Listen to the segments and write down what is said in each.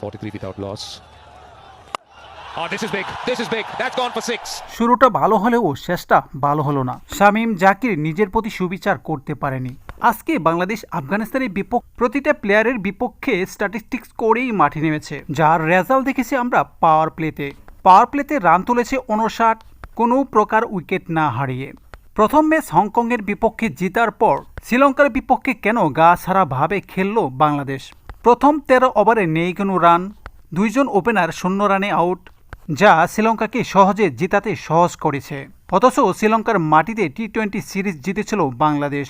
43 without loss. Six. শুরুটা ভালো হলেও শেষটা ভালো হলো না। শামীম জাকির নিজের প্রতি সুবিচার করতে পারেনি। আজকে বাংলাদেশ আফগানিস্তানের বিপক্ষ প্রতিটা প্লেয়ারের বিপক্ষে স্ট্যাটিস্টিক্স করেই মাঠে নেমেছে। যার রেজাল্ট দেখেছি আমরা পাওয়ার প্লেতে পাওয়ার প্লেতে রান তুলেছে উনষাট। কোনো প্রকার উইকেট না হারিয়ে। প্রথম ম্যাচ হংকংয়ের বিপক্ষে জেতার পর শ্রীলঙ্কার বিপক্ষে কেন গা ছাড়াভাবে খেললো বাংলাদেশ? প্রথম তেরো ওভারে নেই কোনো রান, দুইজন ওপেনার শূন্য রানে আউট, যা শ্রীলঙ্কাকে সহজে জিতাতে সহজ করেছে। অথচ শ্রীলঙ্কার মাটিতে টি টোয়েন্টি সিরিজ জিতেছিল বাংলাদেশ।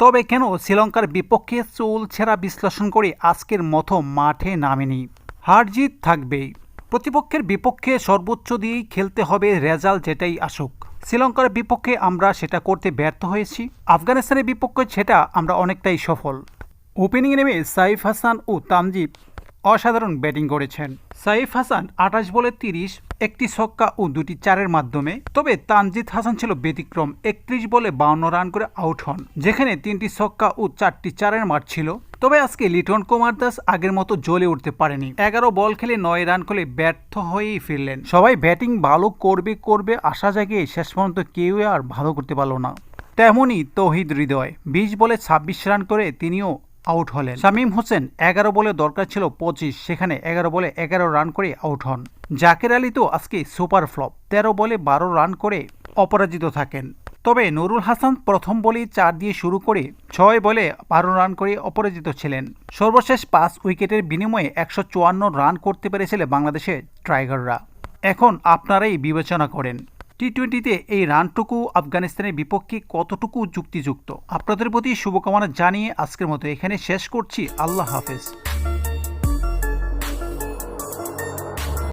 তবে কেন শ্রীলঙ্কার বিপক্ষে চুল ছেঁড়া বিশ্লেষণ করে আজকের মতো মাঠে নামেনি? হার জিত থাকবেই। প্রতিপক্ষের বিপক্ষে সর্বোচ্চ দিয়েই খেলতে হবে রেজাল্ট যেটাই আসুক। শ্রীলঙ্কার বিপক্ষে আমরা সেটা করতে ব্যর্থ হয়েছি। আফগানিস্তানের বিপক্ষে সেটা আমরা অনেকটাই সফল। ওপেনিংয়ে নেমে সাইফ হাসান ও তানজিব অসাধারণ ব্যাটিং করেছেন। সাইফ হাসান আঠাশ বলে তিরিশ, একটি ছক্কা ও দুটি চারের মাধ্যমে। তবে তানজিদ হাসান ছিল ব্যতিক্রম, একত্রিশ বলে বাউন্ন রান করে আউট হন, যেখানে তিনটি ছক্কা ও চারটি চারের মাঠ ছিল। তবে আজকে লিটন কুমার দাস আগের মতো জ্বলে উঠতে পারেনি। এগারো বল খেলে নয় রান করে ব্যর্থ হয়েই ফিরলেন। সবাই ব্যাটিং ভালো করবে করবে আশা জাগিয়ে শেষ পর্যন্ত কেউ আর ভালো করতে পারল না। তেমনই তহিদ হৃদয়, বিশ বলে ছাব্বিশ রান করে তিনিও আউট হলেন। শামীম হোসেন এগারো বলে দরকার ছিল পঁচিশ, সেখানে এগারো বলে এগারো রান করে আউট হন। জাকের আলী তো আজকে সুপার ফ্লপ, তেরো বলে বারো রান করে অপরাজিত থাকেন। তবে নুরুল হাসান প্রথম বলেই চার দিয়ে শুরু করে ছয় বলে বারো রান করে অপরাজিত ছিলেন। সর্বশেষ পাঁচ উইকেটের বিনিময়ে একশো চুয়ান্ন রান করতে পেরেছিল বাংলাদেশের ট্রাইগাররা এখন আপনারাই বিবেচনা করেন। টি টোয়েন্টিতে এই রানটুকু আফগানিস্তানের বিপক্ষে কতটুকু যুক্তিযুক্ত? আপনাদের প্রতি শুভকামনা জানিয়ে আজকের মতো এখানে শেষ করছি। আল্লাহ হাফেজ।